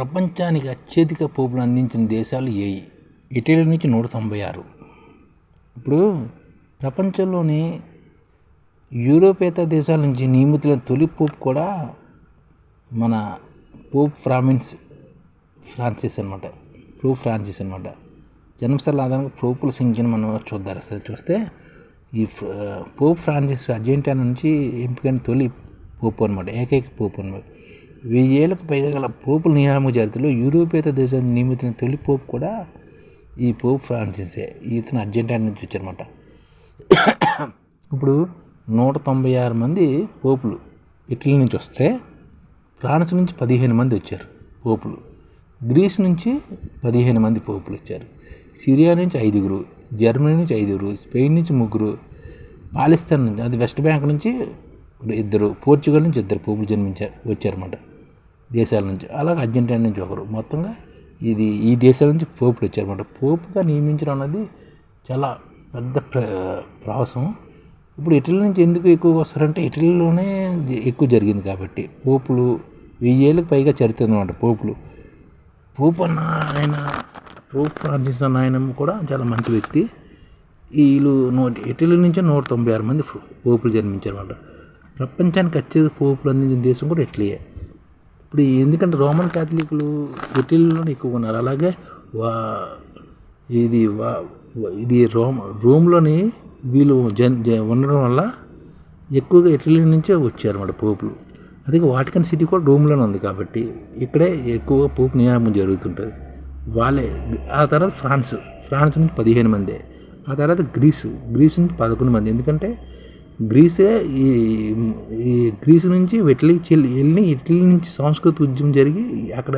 ప్రపంచానికి అత్యధిక పోపులు అందించిన దేశాలు ఏవి ఇటలీ నుంచి నూట తొంభై ఆరు. ఇప్పుడు ప్రపంచంలోని యూరోపేతర దేశాల నుంచి నియమితులైన తొలి పోపు కూడా మన పోప్ ఫ్రామిన్స్ ఫ్రాన్సిస్ అనమాట పోప్ ఫ్రాన్సిస్ అనమాట జన్మస్థల ఆధారంగా పోపుల సంఖ్యను మనం చూద్దాం. అసలు చూస్తే ఈ పోప్ ఫ్రాన్సిస్ అర్జెంటీనా నుంచి ఎంపికైన తొలి పోపు అనమాట ఏకైక పోపు అనమాట వెయ్యేళ్ళకు పైగా గల పోపుల నియామక జాబితాలో యూరోపేత దేశాన్ని నియమితిన తొలి పోపు కూడా ఈ పోపు ఫ్రాన్సిసే. ఈతను అర్జెంటీనా నుంచి వచ్చారన్నమాట. ఇప్పుడు నూట తొంభై ఆరు మంది పోపులు ఇటలీ నుంచి వస్తే ఫ్రాన్స్ నుంచి పదిహేను మంది వచ్చారు పోపులు. గ్రీస్ నుంచి పదిహేను మంది పోపులు వచ్చారు. సిరియా నుంచి ఐదుగురు జర్మనీ నుంచి ఐదుగురు స్పెయిన్ నుంచి ముగ్గురు పాలిస్తాన్ నుంచి అది వెస్ట్ బ్యాంక్ నుంచి ఇద్దరు పోర్చుగల్ నుంచి ఇద్దరు పోపులు జన్మించారు వచ్చారన్నమాట. దేశాల నుంచి అలాగే అర్జెంటీనా నుంచి ఒకరు. మొత్తంగా ఇది ఈ దేశాల నుంచి పోపులు వచ్చారన్నమాట పోపుగా నియమించడం అన్నది చాలా పెద్ద ప్ర ప్రవాసం. ఇప్పుడు ఇటలీ నుంచి ఎందుకు ఎక్కువగా వస్తారంటే ఇటలీలోనే ఎక్కువ జరిగింది కాబట్టి. పోపులు వెయ్యేళ్ళకి పైగా చరిత్ర అనమాట పోపులు. పోపు అన్న ఆయన పోపు ఫ్రాన్సిస్ అన్న ఆయన కూడా చాలా మంచి వ్యక్తి. వీళ్ళు నూట ఇటలీ నుంచి నూట తొంభై ఆరు మంది పోపులు జన్మించారన్నమాట. ప్రపంచానికి వచ్చేది పోపులు అందించిన దేశం కూడా ఇటలీయే. ఇప్పుడు ఎందుకంటే రోమన్ క్యాథలిక్లు ఇటలీలోనే ఎక్కువ ఉన్నారు. అలాగే వా ఇది వా ఇది రోమ్ రోమ్లోని వీళ్ళు జన్ జ- ఉండడం వల్ల ఎక్కువగా ఇటలీ నుంచే వచ్చారు అన్నమాట పోపులు. అదే వాటికన్ సిటీ కూడా రోమ్లోనే ఉంది కాబట్టి ఇక్కడే ఎక్కువగా పోపు నియామం జరుగుతుంటుంది. వాళ్ళే ఆ తర్వాత ఫ్రాన్స్ ఫ్రాన్స్ నుంచి పదిహేను మంది ఆ తర్వాత గ్రీసు గ్రీస్ నుంచి పదకొండు మంది. ఎందుకంటే గ్రీసే ఈ ఈ గ్రీసు నుంచి ఇటలీకి చెల్లి వెళ్ళి ఇటలీ నుంచి సంస్కృత ఉద్యమం జరిగి అక్కడ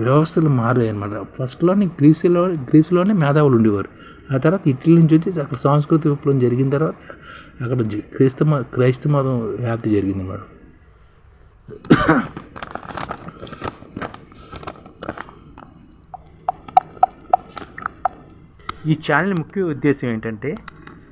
వ్యవస్థలు మారాయి అనమాట ఫస్ట్లోనే గ్రీసులో గ్రీసులోనే మేధావులు ఉండేవారు. ఆ తర్వాత ఇటలీ నుంచి వచ్చి అక్కడ సాంస్కృతిక విప్లవం జరిగిన తర్వాత అక్కడ క్రైస్తమ క్రైస్త క్రైస్త మతం వ్యాప్తి జరిగింది అన్నమాట ఈ ఛానల్ ముఖ్య ఉద్దేశం ఏంటంటే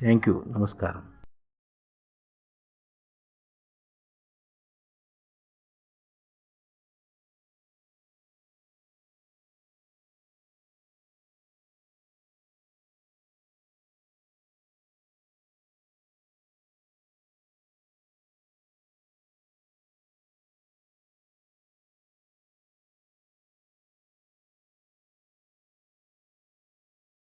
ಥ್ಯಾಂಕ್ ಯು ನಮಸ್ಕಾರ